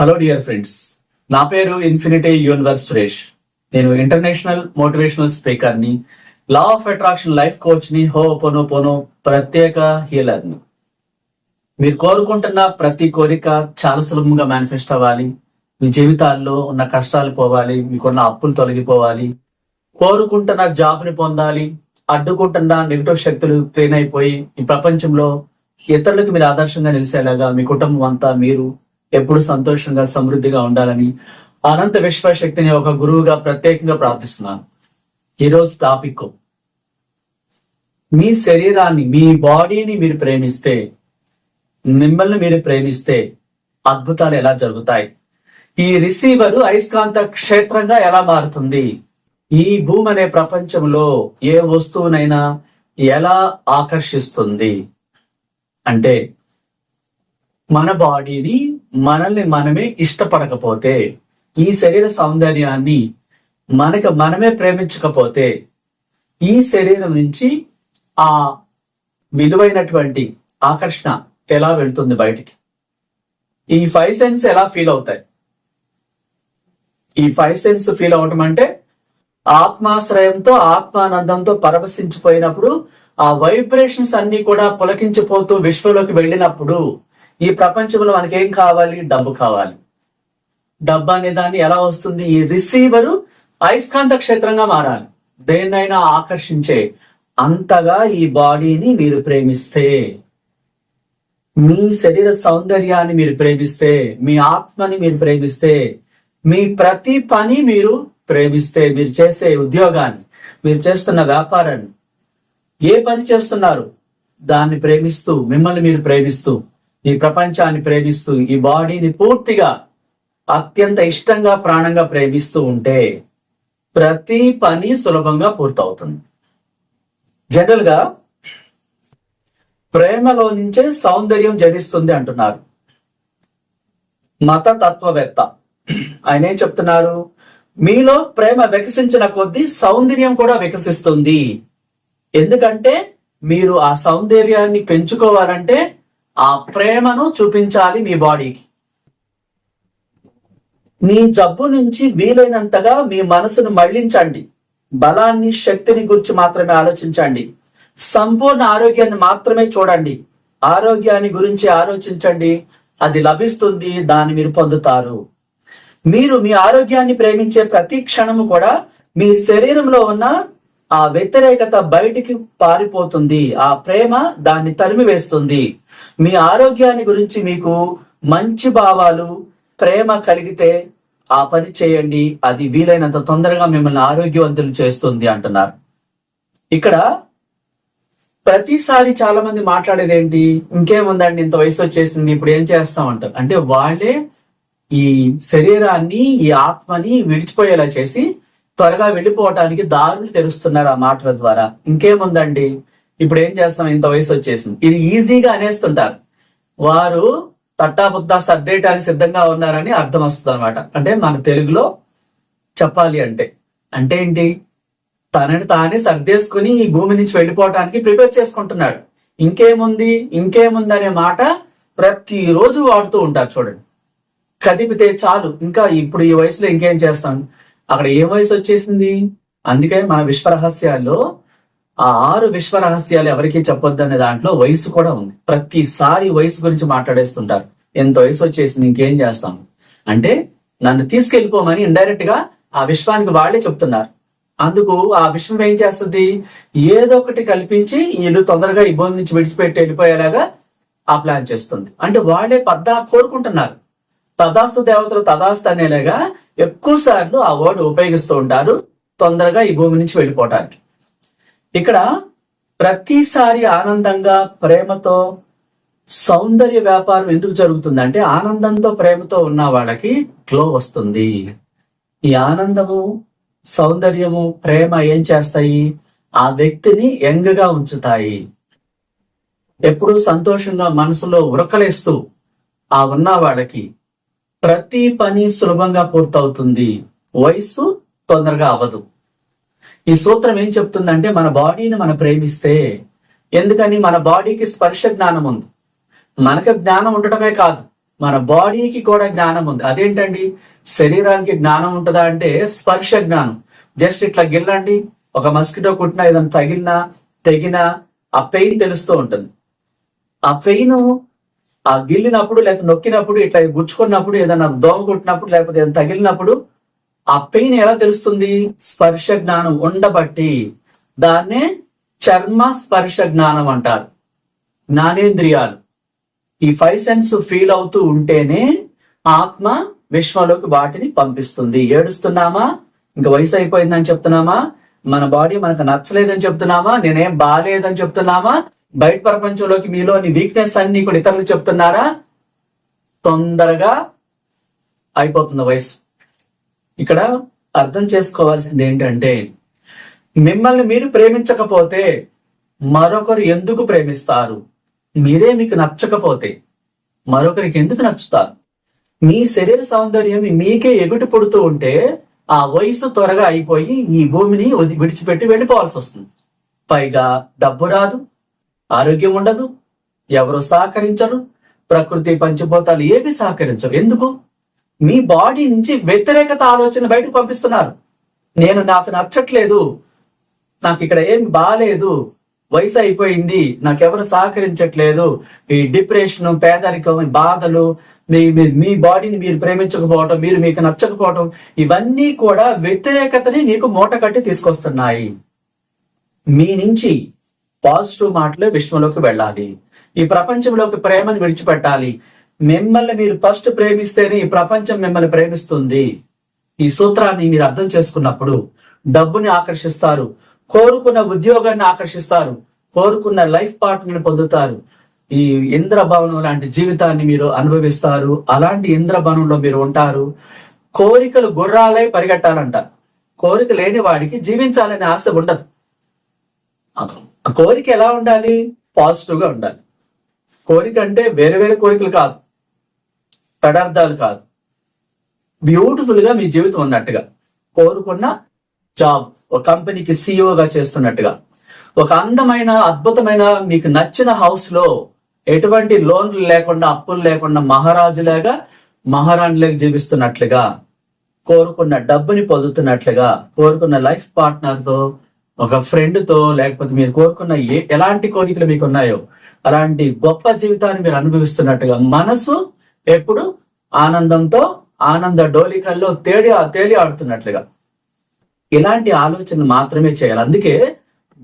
Hello dear friends నా పేరు infinity universe Suresh నేను ఇంటర్నేషనల్ మోటివేషనల్ స్పీకర్ని లా ఆఫ్ అట్రాక్షన్ లైఫ్ కోచ్ని హో పోనో పోనో ప్రత్యేక హీలర్ని. మీరు కోరుకుంటున్న ప్రతి కోరిక చాలా సులభంగా మేనిఫెస్ట్ అవ్వాలి. మీ జీవితాల్లో ఉన్న కష్టాలు పోవాలి మీకున్న అప్పులు తొలగిపోవాలి. కోరుకుంటున్న జాబ్ని పొందాలి. అడ్డుకుంటున్న నెగిటివ్ శక్తులు క్లీన్ అయిపోయి ఈ ప్రపంచంలో ఇతరులకు మీరు ఆదర్శంగా నిలిచేలాగా మీ కుటుంబం అంతా మీరు ఎప్పుడు సంతోషంగా సమృద్ధిగా ఉండాలని అనంత విశ్వశక్తిని ఒక గురువుగా ప్రత్యేకంగా ప్రార్థిస్తున్నాను. ఈరోజు టాపిక్ మీ శరీరాన్ని మీ బాడీని మీరు ప్రేమిస్తే మిమ్మల్ని మీరు ప్రేమిస్తే అద్భుతాలు ఎలా జరుగుతాయి? ఈ రిసీవర్ అయస్కాంత క్షేత్రంగా ఎలా మారుతుంది? ఈ భూమి అనే ప్రపంచంలో ఏ వస్తువునైనా ఎలా ఆకర్షిస్తుంది? అంటే మన బాడీని మనల్ని మనమే ఇష్టపడకపోతే ఈ శరీర సౌందర్యాన్ని మనకు మనమే ప్రేమించకపోతే ఈ శరీరం నుంచి ఆ విలువైనటువంటి ఆకర్షణ ఎలా వెళ్తుంది బయటికి? ఈ ఫైవ్ సెన్స్ ఎలా ఫీల్ అవుతాయి? ఈ ఫైవ్ సెన్స్ ఫీల్ అవటం అంటే ఆత్మాశ్రయంతో ఆత్మానందంతో పరవశించిపోయినప్పుడు ఆ వైబ్రేషన్స్ అన్ని కూడా పులకించిపోతూ విశ్వంలోకి వెళ్ళినప్పుడు ఈ ప్రపంచంలో మనకేం కావాలి? డబ్బు కావాలి. డబ్బు అనే దాన్ని ఎలా వస్తుంది? ఈ రిసీవరు అయస్కాంత క్షేత్రంగా మారాలి. దేన్నైనా ఆకర్షించే అంతగా ఈ బాడీని మీరు ప్రేమిస్తే మీ శరీర సౌందర్యాన్ని మీరు ప్రేమిస్తే మీ ఆత్మని మీరు ప్రేమిస్తే మీ ప్రతి పని మీరు ప్రేమిస్తే మీరు చేసే ఉద్యోగాన్ని మీరు చేస్తున్న వ్యాపారాన్ని ఏ పని చేస్తున్నారు దాన్ని ప్రేమిస్తూ మిమ్మల్ని మీరు ప్రేమిస్తూ ఈ ప్రపంచాన్ని ప్రేమిస్తూ ఈ బాడీని పూర్తిగా అత్యంత ఇష్టంగా ప్రాణంగా ప్రేమిస్తూ ఉంటే ప్రతి పని సులభంగా పూర్తవుతుంది. జనరల్గా ప్రేమలో నుంచే సౌందర్యం జనిస్తుంది అంటున్నారు. మత తత్వవేత్త ఆయన ఏం చెప్తున్నారు? మీలో ప్రేమ వికసించిన కొద్దీ సౌందర్యం కూడా వికసిస్తుంది. ఎందుకంటే మీరు ఆ సౌందర్యాన్ని పెంచుకోవాలంటే ఆ ప్రేమను చూపించాలి మీ బాడీకి. మీ జబ్బు నుంచి వీలైనంతగా మీ మనసును మళ్ళించండి. బలాన్ని శక్తిని గురించి మాత్రమే ఆలోచించండి. సంపూర్ణ ఆరోగ్యాన్ని మాత్రమే చూడండి. ఆరోగ్యాన్ని గురించి ఆలోచించండి. అది లభిస్తుంది దాన్ని మీరు పొందుతారు. మీరు మీ ఆరోగ్యాన్ని ప్రేమించే ప్రతి క్షణము కూడా మీ శరీరంలో ఉన్న ఆ వ్యతిరేకత బయటికి పారిపోతుంది. ఆ ప్రేమ దాన్ని తరిమి వేస్తుంది మీ ఆరోగ్యాన్ని గురించి మీకు మంచి భావాలు ప్రేమ కలిగితే ఆ పని చేయండి. అది వీలైనంత తొందరగా మిమ్మల్ని ఆరోగ్యవంతులు చేస్తుంది అంటున్నారు. ఇక్కడ ప్రతిసారి చాలా మంది మాట్లాడేది ఏంటి ఇంకేముందండి? ఇంత వయసు వచ్చేసింది ఇప్పుడు ఏం చేస్తాం అంటారు. అంటే వాళ్ళే ఈ శరీరాన్ని ఈ ఆత్మని విడిచిపోయేలా చేసి త్వరగా వెళ్ళిపోవటానికి దారులు తెరుస్తున్నారు ఆ మాటల ద్వారా. ఇంకేముందండి? ఇప్పుడు ఏం చేస్తాం? ఇంత వయసు వచ్చేసింది. ఇది ఈజీగా అనేస్తుంటారు. వారు తట్టాబుద్ద సర్దేయటానికి సిద్ధంగా ఉన్నారని అర్థం వస్తుంది అనమాట అంటే మన తెలుగులో చెప్పాలి అంటే. అంటే ఏంటి? తనని తానే సర్దేసుకుని ఈ భూమి నుంచి వెళ్ళిపోవటానికి ప్రిపేర్ చేసుకుంటున్నాడు. ఇంకేముంది? ఇంకేముంది అనే మాట ప్రతిరోజు వాడుతూ ఉంటారు చూడండి. కదిపితే చాలు. ఇంకా ఇప్పుడు ఈ వయసులో ఇంకేం చేస్తాం? అక్కడ ఏ వయసు వచ్చేసింది? అందుకే మన విశ్వరహస్యాల్లో ఆ ఆరు విశ్వ రహస్యాలు ఎవరికి చెప్పొద్దు అనే దాంట్లో వయసు కూడా ఉంది. ప్రతిసారి వయసు గురించి మాట్లాడేస్తుంటారు. ఎంత వయసు వచ్చేసింది ఇంకేం చేస్తాం? అంటే నన్ను తీసుకెళ్ళిపోమని ఇండైరెక్ట్గా ఆ విశ్వానికి వాళ్ళే చెప్తున్నారు. అందుకు ఆ విశ్వం ఏం చేస్తుంది? ఏదో ఒకటి కల్పించి వీళ్ళు తొందరగా ఇబ్బంది నుంచి విడిచిపెట్టి వెళ్ళిపోయేలాగా ఆ ప్లాన్ చేస్తుంది. అంటే వాళ్ళే పద్దా కోరుకుంటున్నారు. తదాస్తు దేవతలు తదాస్తు అనేలాగా ఎక్కువ సార్లు ఆ వర్డ్ ఉపయోగిస్తూ ఉంటారు తొందరగా ఈ భూమి నుంచి వెళ్ళిపోవటానికి. ఇక్కడ ప్రతిసారి ఆనందంగా ప్రేమతో సౌందర్య వ్యాపారం ఎందుకు జరుగుతుందంటే ఆనందంతో ప్రేమతో ఉన్న వాళ్ళకి గ్లో వస్తుంది. ఈ ఆనందము సౌందర్యము ప్రేమ ఏం చేస్తాయి? ఆ వ్యక్తిని యంగ్గా ఉంచుతాయి. ఎప్పుడు సంతోషంగా మనసులో ఉరకలేస్తూ ఆ ఉన్న వాళ్ళకి ప్రతి పని సులభంగా పూర్తవుతుంది. వయస్సు తొందరగా అవ్వదు. ఈ సూత్రం ఏం చెప్తుందంటే మన బాడీని మనం ప్రేమిస్తే ఎందుకని మన బాడీకి స్పర్శ జ్ఞానం ఉంది. మనకు జ్ఞానం ఉండటమే కాదు మన బాడీకి కూడా జ్ఞానం ఉంది. అదేంటండి? శరీరానికి జ్ఞానం ఉంటుందా అంటే స్పర్శ జ్ఞానం. జస్ట్ ఇట్లా గిల్లండి ఒక మస్కిటో కుట్టినా ఏదైనా తగిలినా తెగినా ఆ పెయిన్ తెలుస్తూ ఉంటుంది. ఆ పెయిన్ ఆ గిల్లినప్పుడు లేకపోతే నొక్కినప్పుడు ఇట్లా గుచ్చుకున్నప్పుడు ఏదైనా దోమ కుట్టినప్పుడు లేకపోతే ఏదైనా తగిలినప్పుడు ఆ పెయిన్ ఎలా తెలుస్తుంది? స్పర్శ జ్ఞానం ఉండబట్టి. దాన్నే చర్మ స్పర్శ జ్ఞానం అంటారు. జ్ఞానేంద్రియాలు. ఈ ఫైవ్ సెన్స్ ఫీల్ అవుతూ ఉంటేనే ఆత్మ విశ్వంలోకి వాటిని పంపిస్తుంది. ఏడుస్తున్నామా? ఇంకా వయసు అయిపోయిందని చెప్తున్నామా? మన బాడీ మనకు నచ్చలేదని చెప్తున్నామా? నేనేం బాగాలేదని చెప్తున్నామా? బయట ప్రపంచంలోకి మీలోని వీక్నెస్ అన్ని కూడా ఇతరులు చెప్తున్నారా? తొందరగా అయిపోతుంది వయసు. ఇక్కడ అర్థం చేసుకోవాల్సింది ఏంటంటే మిమ్మల్ని మీరు ప్రేమించకపోతే మరొకరు ఎందుకు ప్రేమిస్తారు? మీరే మీకు నచ్చకపోతే మరొకరికి ఎందుకు నచ్చుతారు? మీ శరీర సౌందర్యం మీకే ఎగుటి పుడుతూ ఉంటే ఆ వయసు త్వరగా అయిపోయి ఈ భూమిని వది- విడిచిపెట్టి వెళ్ళిపోవాల్సి వస్తుంది. పైగా డబ్బు రాదు ఆరోగ్యం ఉండదు ఎవరు సహకరించరు ప్రకృతి పంచభూతాలు ఏవి సహకరించరు ఎందుకు? మీ బాడీ నుంచి వ్యతిరేకత ఆలోచన బయటకు పంపిస్తున్నారు. నేను నాకు నచ్చట్లేదు నాకు ఇక్కడ ఏం బాగాలేదు వయసు అయిపోయింది నాకెవరు సహకరించట్లేదు ఈ డిప్రెషన్ పేదరికం బాధలు మీ మీ- మీ బాడీని మీరు ప్రేమించకపోవటం మీరు మీకు నచ్చకపోవటం ఇవన్నీ కూడా వ్యతిరేకతని నీకు మూట కట్టి తీసుకొస్తున్నాయి. మీ నుంచి పాజిటివ్ మాటలే విశ్వంలోకి వెళ్ళాలి. ఈ ప్రపంచంలోకి ప్రేమను విడిచిపెట్టాలి. మిమ్మల్ని మీరు ఫస్ట్ ప్రేమిస్తేనే ఈ ప్రపంచం మిమ్మల్ని ప్రేమిస్తుంది. ఈ సూత్రాన్ని మీరు అర్థం చేసుకున్నప్పుడు డబ్బుని ఆకర్షిస్తారు కోరుకున్న ఉద్యోగాన్ని ఆకర్షిస్తారు కోరుకున్న లైఫ్ పార్ట్నర్ని పొందుతారు. ఈ ఇంద్రభవనం లాంటి జీవితాన్ని మీరు అనుభవిస్తారు. అలాంటి ఇంద్రభవనంలో మీరు ఉంటారు. కోరికలు గుర్రాలై పరిగెట్టాలంట. కోరిక లేని వాడికి జీవించాలనే ఆశ ఉండదు. ఆ కోరిక ఎలా ఉండాలి? పాజిటివ్గా ఉండాలి. కోరిక అంటే వేరే వేరే కోరికలు కాదు. పదార్థాలు కాదు. బ్యూటిఫుల్గా మీ జీవితం ఉన్నట్టుగా. కోరుకున్న జాబ్. ఒక కంపెనీకి సీఈఓగా చేస్తున్నట్టుగా. ఒక అందమైన అద్భుతమైన మీకు నచ్చిన హౌస్లో ఎటువంటి లోన్లు లేకుండా అప్పులు లేకుండా మహారాజులాగా మహారాణిలాగా జీవిస్తున్నట్లుగా కోరుకున్న డబ్బుని పొందుతున్నట్లుగా కోరుకున్న లైఫ్ పార్ట్నర్తో ఒక ఫ్రెండ్తో లేకపోతే మీరు కోరుకున్న ఏ ఎలాంటి కోరికలు మీకు ఉన్నాయో అలాంటి గొప్ప జీవితాన్ని మీరు అనుభవిస్తున్నట్టుగా మనసు ఎప్పుడు ఆనందంతో ఆనంద డోలికల్లో తేడి తేలి ఆడుతున్నట్లుగా. ఇలాంటి ఆలోచన మాత్రమే చేయాలి. అందుకే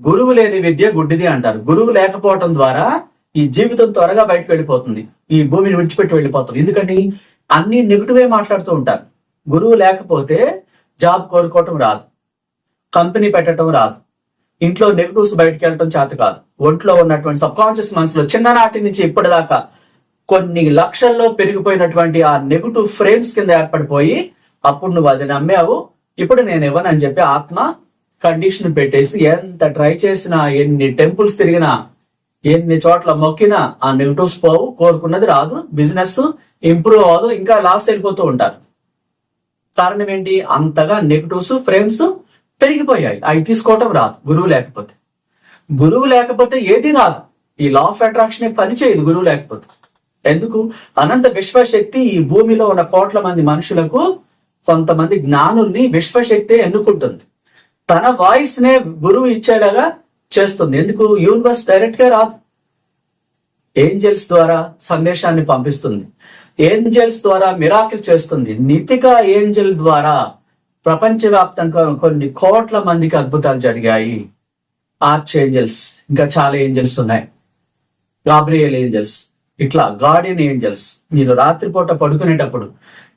గురువు లేని విద్య గుడ్డిది అంటారు. గురువు లేకపోవటం ద్వారా ఈ జీవితం త్వరగా బయటకు వెళ్ళిపోతుంది. ఈ భూమిని విడిచిపెట్టి వెళ్ళిపోతుంది. ఎందుకని అన్ని నెగిటివే మాట్లాడుతూ ఉంటారు. గురువు లేకపోతే జాబ్ కోరుకోవటం రాదు. కంపెనీ పెట్టడం రాదు. ఇంట్లో నెగిటివ్స్ బయటకు వెళ్ళటం చేత కాదు. ఒంట్లో ఉన్నటువంటి సబ్ కాన్షియస్ మనసులో చిన్ననాటి నుంచి ఇప్పటిదాకా కొన్ని లక్షల్లో పెరిగిపోయినటువంటి ఆ నెగిటివ్ ఫ్రేమ్స్ కింద ఏర్పడిపోయి అప్పుడు నువ్వు అది నమ్మావు ఇప్పుడు నేను ఇవ్వను అని చెప్పి ఆత్మ కండిషన్ పెట్టేసి ఎంత ట్రై చేసినా ఎన్ని టెంపుల్స్ తిరిగినా ఎన్ని చోట్ల మొక్కినా ఆ నెగిటివ్స్ పోవు కోరుకున్నది రాదు బిజినెస్ ఇంప్రూవ్ అవ్వదు ఇంకా లాస్ వెళ్ళిపోతూ ఉంటారు. కారణం ఏంటి? అంతగా నెగిటివ్స్ ఫ్రేమ్స్ పెరిగిపోయాయి. అవి తీసుకోవటం రాదు గురువు లేకపోతే. గురువు లేకపోతే ఏది రాదు. ఈ లా ఆఫ్ అట్రాక్షన్ పనిచేయదు గురువు లేకపోతే. ఎందుకు? అనంత విశ్వశక్తి ఈ భూమిలో ఉన్న కోట్ల మంది మనుషులకు కొంతమంది జ్ఞానుల్ని విశ్వశక్తి ఎన్నుకుంటుంది. తన వాయిస్ నే గురువు ఇచ్చేలాగా చేస్తుంది. ఎందుకు? యూనివర్స్ డైరెక్ట్గా రాదు. ఏంజల్స్ ద్వారా సందేశాన్ని పంపిస్తుంది. ఏంజల్స్ ద్వారా మిరాకిల్ చేస్తుంది. నితిక ఏంజల్ ద్వారా ప్రపంచవ్యాప్తంగా కొన్ని కోట్ల మందికి అద్భుతాలు జరిగాయి. ఆర్చ్ ఏంజల్స్ ఇంకా చాలా ఏంజల్స్ ఉన్నాయి. గాబ్రియల్ ఏంజల్స్ ఇట్లా గార్డియన్ ఏంజల్స్. మీరు రాత్రిపూట పడుకునేటప్పుడు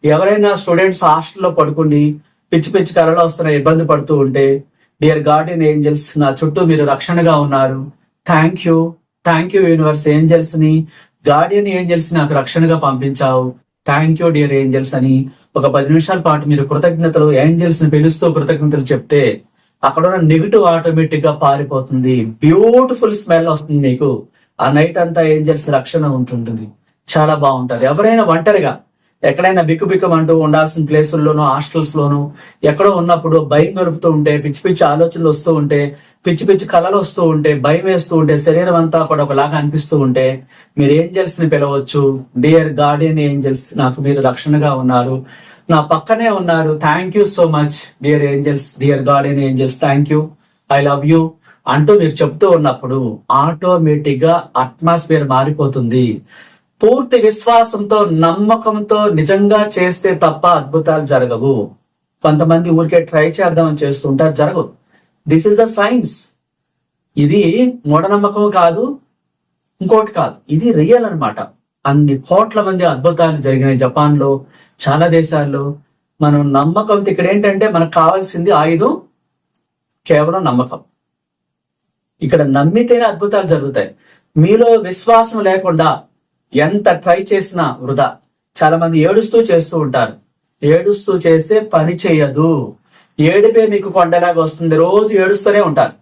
ఎవరైనా స్టూడెంట్స్ హాస్టల్లో పడుకుని పిచ్చి పిచ్చి కళలు వస్తున్న ఇబ్బంది పడుతూ ఉంటే డియర్ గార్డియన్ ఏంజల్స్ నా చుట్టూ మీరు రక్షణగా ఉన్నారు. Thank you. Thank you universe ఏంజల్స్ని guardian angels నాకు రక్షణగా పంపించావు. థ్యాంక్ యూ డియర్ ఏంజల్స్ అని ఒక పది నిమిషాల పాటు మీరు కృతజ్ఞతలు ఏంజల్స్ని పిలుస్తూ కృతజ్ఞతలు చెప్తే అక్కడ ఉన్న నెగిటివ్ ఆటోమేటిక్గా పారిపోతుంది. బ్యూటిఫుల్ స్మెల్ వస్తుంది మీకు ఆ నైట్ అంతా ఏంజల్స్ రక్షణ ఉంటుంటుంది. చాలా బాగుంటది. ఎవరైనా ఒంటరిగా ఎక్కడైనా బిక్కు బిక్కమంటూ ఉండాల్సిన ప్లేసుల్లోనూ హాస్టల్స్ లోను ఎక్కడో ఉన్నప్పుడు భయం గడుపుతూ ఉంటే పిచ్చి పిచ్చి ఆలోచనలు వస్తూ ఉంటే పిచ్చి పిచ్చి కళలు వస్తూ ఉంటే భయం వేస్తూ ఉంటే శరీరం అంతా కూడా ఒకలాగా అనిపిస్తూ ఉంటే మీరు ఏంజల్స్ని పిలవచ్చు. డియర్ గార్డియన్ ఏంజల్స్ నాకు మీరు రక్షణగా ఉన్నారు. నా పక్కనే ఉన్నారు. Thank you so much dear angels dear garden angels thank you I love you అంటూ మీరు చెప్తూ ఉన్నప్పుడు ఆటోమేటిక్గా అట్మాస్ఫియర్ మారిపోతుంది. పూర్తి విశ్వాసంతో నమ్మకంతో నిజంగా చేస్తే తప్ప అద్భుతాలు జరగవు. కొంతమంది ఊరికే ట్రై చేద్దామని చేస్తుంటారు. జరగవు. దిస్ ఇస్ ద సైన్స్ ఇది మూఢనమ్మకం కాదు ఇంకోటి కాదు. ఇది రియల్ అనమాట అన్ని కోట్ల మంది అద్భుతాలు జరిగినాయి. జపాన్లో చాలా దేశాల్లో. మనం నమ్మకం ఇక్కడ ఏంటంటే మనకు కావాల్సింది ఆయుధం కేవలం నమ్మకం. ఇక్కడ నమ్మితేనే అద్భుతాలు జరుగుతాయి. మీలో విశ్వాసం లేకుండా ఎంత ట్రై చేసినా వృధా. చాలా మంది ఏడుస్తూ చేస్తూ ఉంటారు. ఏడుస్తూ చేస్తే పని చేయదు. ఏడిపే మీకు కొండలాగా వస్తుంది. రోజు ఏడుస్తూనే ఉంటారు.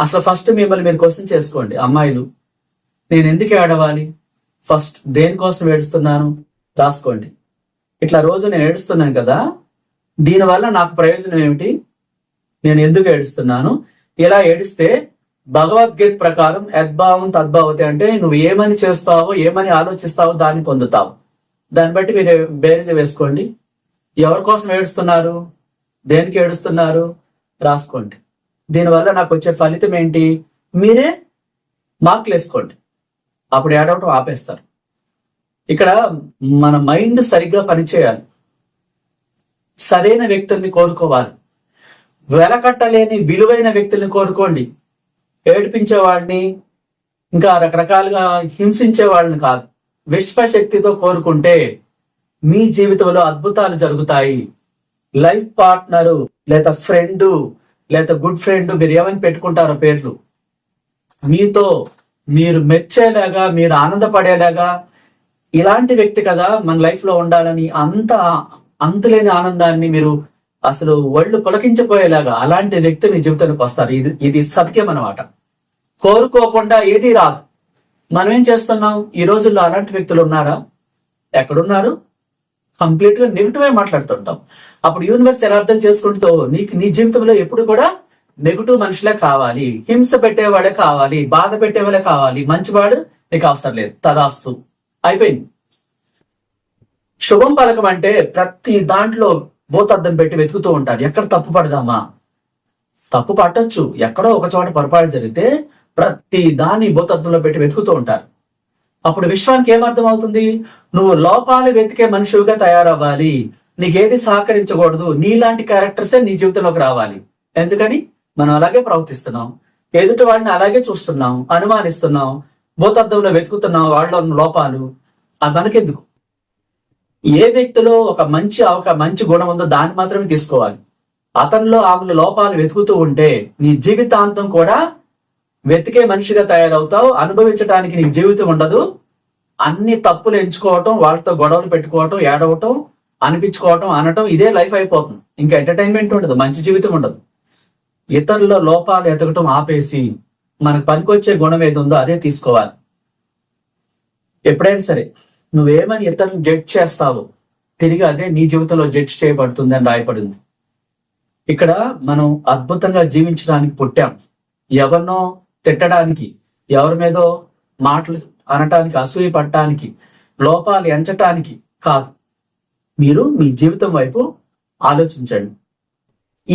అసలు ఫస్ట్ మిమ్మల్ని మీరు క్వశ్చన్ చేసుకోండి అమ్మాయిలు నేను ఎందుకు ఏడవాలి? ఫస్ట్ దేనికోసం ఏడుస్తున్నాను? రాసుకోండి ఇట్లా రోజు నేను ఏడుస్తున్నాను కదా దీనివల్ల నాకు ప్రయోజనం ఏమిటి? నేను ఎందుకు ఏడుస్తున్నాను? ఇలా ఏడిస్తే భగవద్గీత ప్రకారం యద్భావం తద్భావతి అంటే నువ్వు ఏమని చేస్తావో ఏమని ఆలోచిస్తావో దాన్ని పొందుతావు. దాన్ని బట్టి మీరు బేరీజ వేసుకోండి. ఎవరి కోసం ఏడుస్తున్నారు? దేనికి ఏడుస్తున్నారు? రాసుకోండి. దీనివల్ల నాకు వచ్చే ఫలితం ఏంటి? మీరే మార్కులు వేసుకోండి అప్పుడు ఏడవటం ఆపేస్తారు. ఇక్కడ మన మైండ్ సరిగ్గా పనిచేయాలి. సరైన వ్యక్తుల్ని కోరుకోవాలి. వెలకట్టలేని విలువైన వ్యక్తుల్ని కోరుకోండి. ఏడిపించే వాడిని ఇంకా రకరకాలుగా హింసించే వాళ్ళని కాదు. విశ్వశక్తితో కోరుకుంటే మీ జీవితంలో అద్భుతాలు జరుగుతాయి. లైఫ్ పార్ట్నరు లేదా ఫ్రెండ్ లేదా గుడ్ ఫ్రెండ్ మీరు ఏమని పెట్టుకుంటారో పేర్లు. మీతో మీరు మెచ్చేలాగా మీరు ఆనందపడేలాగా ఇలాంటి వ్యక్తి కదా మన లైఫ్లో ఉండాలని అంత అంతులేని ఆనందాన్ని మీరు అసలు ఒళ్ళు పులకించిపోయేలాగా అలాంటి వ్యక్తి మీ జీవితానికి వస్తారు. ఇది ఇది సత్యం అన్నమాట. కోరుకోకుండా ఏది రాదు. మనం ఏం చేస్తున్నాం? ఈ రోజుల్లో అలాంటి వ్యక్తులు ఉన్నారా? ఎక్కడున్నారు? కంప్లీట్గా నెగిటివ్ మాట్లాడుతుంటాం. అప్పుడు యూనివర్స్ ఎలా అర్థం చేసుకుంటూ నీకు నీ జీవితంలో ఎప్పుడు కూడా నెగిటివ్ మనుషులే కావాలి హింస పెట్టేవాడే కావాలి బాధ పెట్టేవాడే కావాలి మంచివాడు నీకు అవసరం లేదు తదాస్తు. అయిపోయింది. శుభం పలకం అంటే ప్రతి దాంట్లో భూతద్దం పెట్టి వెతుకుతూ ఉంటారు. ఎక్కడ తప్పు పడదామా? తప్పు పట్టొచ్చు. ఎక్కడో ఒక చోట పొరపాటు జరిగితే ప్రతి దాన్ని భూతద్దంలో పెట్టి వెతుకుతూ ఉంటారు. అప్పుడు విశ్వానికి ఏమర్థం అవుతుంది నువ్వు లోపాలు వెతికే మనుషులుగా తయారవ్వాలి. నీకేది సహకరించకూడదు. నీలాంటి క్యారెక్టర్సే నీ జీవితంలోకి రావాలి. ఎందుకని? మనం అలాగే ప్రవర్తిస్తున్నాం. ఎదుటి వాడిని అలాగే చూస్తున్నాం అనుమానిస్తున్నాం భూతద్దంలో వెతుకుతున్నాం వాళ్ళ లోపాలు. అది మనకెందుకు? ఏ వ్యక్తిలో ఒక మంచి ఒక మంచి గుణం ఉందో దాన్ని మాత్రమే తీసుకోవాలి. అతనిలో ఆమె లోపాలు వెతుకుతూ ఉంటే నీ జీవితాంతం కూడా వెతికే మనిషిగా తయారవుతావు అనుభవించడానికి నీకు జీవితం ఉండదు. అన్ని తప్పులు ఎంచుకోవటం వాళ్ళతో గొడవలు పెట్టుకోవటం ఏడవటం అనిపించుకోవటం అనటం ఇదే లైఫ్ అయిపోతుంది. ఇంకా ఎంటర్టైన్మెంట్ ఉండదు మంచి జీవితం ఉండదు. ఇతరుల లోపాలు ఎతకటం ఆపేసి మనకు పనికొచ్చే గుణం ఏది ఉందో అదే తీసుకోవాలి. ఎప్పుడైనా సరే నువ్వేమని ఇతరులను జడ్జ్ చేస్తావో తిరిగి అదే నీ జీవితంలో జడ్జ్ చేయబడుతుంది అని రాయబడింది. ఇక్కడ మనం అద్భుతంగా జీవించడానికి పుట్టాం. ఎవరినో తిట్టడానికి ఎవరి మీదో మాటలు అనటానికి అసూయ పడటానికి లోపాలు ఎంచటానికి కాదు. మీరు మీ జీవితం వైపు ఆలోచించండి.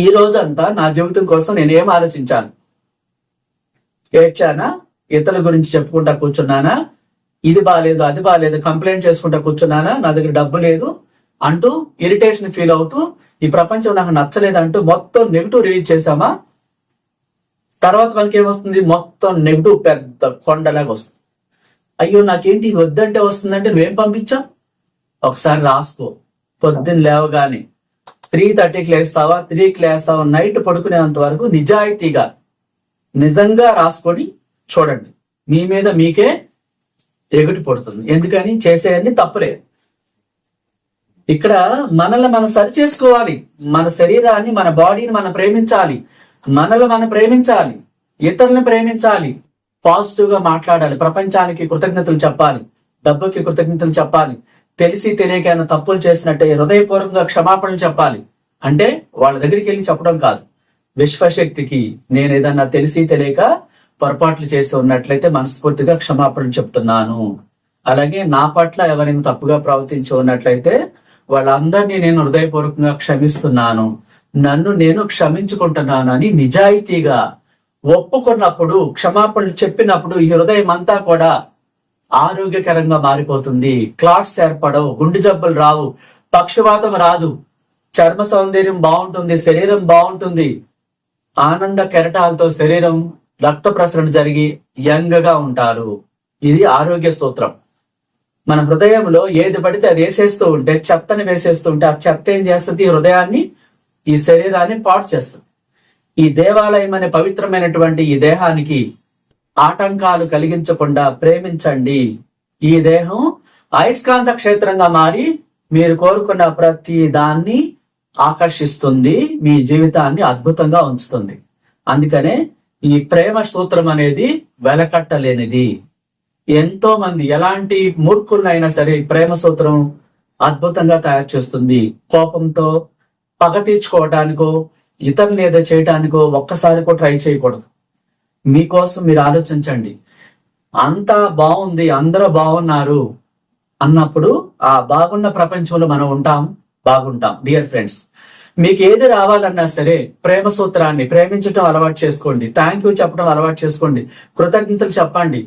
ఈ రోజంతా నా జీవితం కోసం నేనేం ఆలోచించాను? ఏడ్చానా? ఇతరుల గురించి చెప్పుకుంటా కూర్చున్నానా? ఇది బాగాలేదు అది బాగాలేదు కంప్లైంట్ చేసుకుంటా కూర్చున్నానా? నా దగ్గర డబ్బు లేదు అంటూ ఇరిటేషన్ ఫీల్ అవుతూ ఈ ప్రపంచం నాకు నచ్చలేదు అంటూ మొత్తం నెగిటివ్ రిలీజ్ చేసామా తర్వాత మనకి ఏమొస్తుంది? మొత్తం నెగిటివ్ పెద్ద కొండలాగా వస్తుంది. అయ్యో నాకేంటి? ఇది వద్దంటే వస్తుందంటే నువ్వేం పంపించావు? ఒకసారి రాసుకో. పొద్దున్న లేవగానే త్రీ థర్టీకి లేస్తావా? త్రీకి లేస్తావా? నైట్ పడుకునేంత వరకు నిజాయితీగా నిజంగా రాసుకొని చూడండి. మీ మీద మీకే ఎగుటి పడుతుంది. ఎందుకని? చేసేయన్ని తప్పులే. ఇక్కడ మనల్ని మనం సరి చేసుకోవాలి మన శరీరాన్ని మన బాడీని మనం ప్రేమించాలి. మనల్ని మనం ప్రేమించాలి. ఇతరులను ప్రేమించాలి. పాజిటివ్గా మాట్లాడాలి. ప్రపంచానికి కృతజ్ఞతలు చెప్పాలి. డబ్బుకి కృతజ్ఞతలు చెప్పాలి. తెలిసి తెలియక ఆయన తప్పులు చేసినట్టే హృదయపూర్వకంగా క్షమాపణలు చెప్పాలి. అంటే వాళ్ళ దగ్గరికి వెళ్ళి చెప్పడం కాదు. విశ్వశక్తికి నేను ఏదన్నా తెలిసి తెలియక పొరపాట్లు చేసి ఉన్నట్లయితే మనస్ఫూర్తిగా క్షమాపణ చెప్తున్నాను. అలాగే నా పట్ల ఎవరైనా తప్పుగా ప్రవర్తించి ఉన్నట్లయితే వాళ్ళందరినీ నేను హృదయపూర్వకంగా క్షమిస్తున్నాను. నన్ను నేను క్షమించుకుంటున్నాను అని నిజాయితీగా ఒప్పుకున్నప్పుడు క్షమాపణలు చెప్పినప్పుడు ఈ హృదయం అంతా కూడా ఆరోగ్యకరంగా మారిపోతుంది. క్లాట్స్ ఏర్పడవు గుండె జబ్బులు రావు పక్షవాతం రాదు. చర్మ సౌందర్యం బాగుంటుంది శరీరం బాగుంటుంది. ఆనంద కెరటాలతో శరీరం రక్త ప్రసరణ జరిగి యంగ్గా ఉంటారు. ఇది ఆరోగ్య సూత్రం మన హృదయంలో ఏది పడితే అది వేసేస్తూ ఉంటే చెత్తని వేసేస్తూ ఉంటే ఆ చెత్త ఏం చేస్తుంది? ఈ హృదయాన్ని ఈ శరీరాన్ని పాడు చేస్తుంది. ఈ దేవాలయం అనే పవిత్రమైనటువంటి ఈ దేహానికి ఆటంకాలు కలిగించకుండా ప్రేమించండి. ఈ దేహం అయస్కాంత క్షేత్రంగా మారి మీరు కోరుకున్న ప్రతి దాన్ని ఆకర్షిస్తుంది మీ జీవితాన్ని అద్భుతంగా ఉంచుతుంది. అందుకనే ఈ ప్రేమ సూత్రం అనేది వెలకట్టలేనిది. ఎంతో మంది ఎలాంటి మూర్ఖులైనా సరే ప్రేమ సూత్రం అద్భుతంగా తయారు చేస్తుంది. కోపంతో పగ తీర్చుకోవటానికో ఇతరులు ఏదో చేయటానికో ఒక్కసారి కూడా ట్రై చేయకూడదు. మీకోసం మీరు ఆలోచించండి. అంతా బాగుంది అందరూ బాగున్నారు అన్నప్పుడు ఆ బాగున్న ప్రపంచంలో మనం ఉంటాం బాగుంటాం. డియర్ ఫ్రెండ్స్ మీకు ఏది రావాలన్నా సరే ప్రేమ సూత్రాన్ని ప్రేమించటం అలవాటు చేసుకోండి. థ్యాంక్ యూ చెప్పడం అలవాటు చేసుకోండి. కృతజ్ఞతలు చెప్పండి.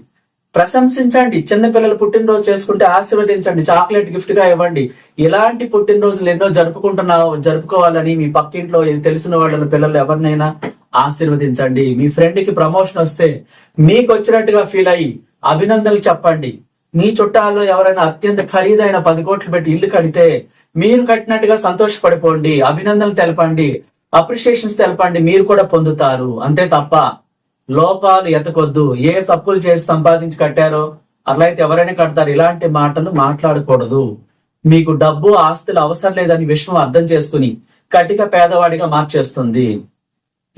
ప్రశంసించండి. చిన్నపిల్లలు పుట్టినరోజు చేసుకుంటే ఆశీర్వదించండి. చాక్లెట్ గిఫ్ట్గా ఇవ్వండి. ఇలాంటి పుట్టినరోజులు ఎన్నో జరుపుకుంటున్నా జరుపుకోవాలని మీ పక్కింట్లో తెలిసిన వాళ్ళ పిల్లలు ఎవరినైనా ఆశీర్వదించండి. మీ ఫ్రెండ్కి ప్రమోషన్ వస్తే మీకు వచ్చినట్టుగా ఫీల్ అయ్యి అభినందనలు చెప్పండి. మీ చుట్టాల్లో ఎవరైనా అత్యంత ఖరీదైన పది కోట్లు పెట్టి ఇల్లు కడితే మీరు కట్టినట్టుగా సంతోషపడిపోండి. అభినందనలు తెలపండి. అప్రిషియేషన్స్ తెలపండి. మీరు కూడా పొందుతారు. అంతే తప్ప లోపాలు ఎతకొద్దు. ఏ తప్పులు చేసి సంపాదించి కట్టారో అట్లా అయితే ఎవరైనా కడతారు. ఇలాంటి మాటలు మాట్లాడకూడదు. మీకు డబ్బు ఆస్తులు అవసరం లేదని విషయం అర్థం చేసుకుని కటిక పేదవాడిగా మార్చేస్తుంది.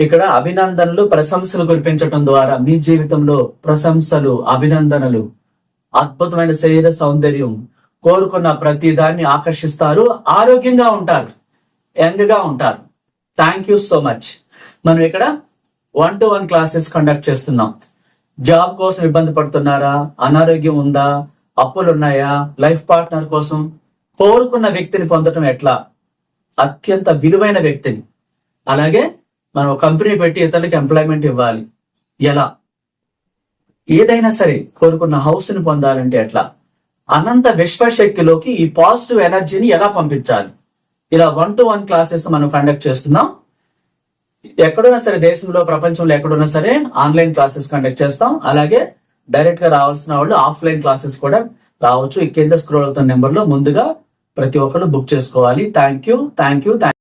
ఇక్కడ అభినందనలు ప్రశంసలు కురిపించడం ద్వారా మీ జీవితంలో ప్రశంసలు అభినందనలు అద్భుతమైన శరీర సౌందర్యం కోరుకున్న ప్రతి దాన్ని ఆకర్షిస్తారు ఆరోగ్యంగా ఉంటారు యంగ్గా ఉంటారు. థ్యాంక్ యూ సో మచ్ మనం ఇక్కడ one to one classes conduct చేస్తున్నాం. జాబ్ కోసం ఇబ్బంది పడుతున్నారా? అనారోగ్యం ఉందా? అప్పులు ఉన్నాయా లైఫ్ పార్ట్నర్ కోసం కోరుకున్న వ్యక్తిని పొందటం ఎట్లా? అత్యంత విలువైన వ్యక్తిని. అలాగే మనం కంపెనీ పెట్టి ఇతరులకు ఎంప్లాయ్మెంట్ ఇవ్వాలి. ఎలా? ఏదైనా సరే కోరుకున్న హౌస్ని పొందాలంటే ఎట్లా? అనంత విశ్వశక్తిలోకి ఈ పాజిటివ్ ఎనర్జీని ఎలా పంపించాలి? ఇలా వన్ టు వన్ క్లాసెస్ మనం కండక్ట్ చేస్తున్నాం. ఎక్కడున్నా సరే దేశంలో ప్రపంచంలో ఎక్కడున్నా సరే ఆన్లైన్ క్లాసెస్ కండక్ట్ చేస్తాం. అలాగే డైరెక్ట్గా రావాల్సిన వాళ్ళు ఆఫ్లైన్ క్లాసెస్ కూడా రావచ్చు. ఈ కింద స్క్రోల్ అవుతున్న నెంబర్లో ముందుగా ప్రతి ఒక్కరు బుక్ చేసుకోవాలి. Thank you thank you thank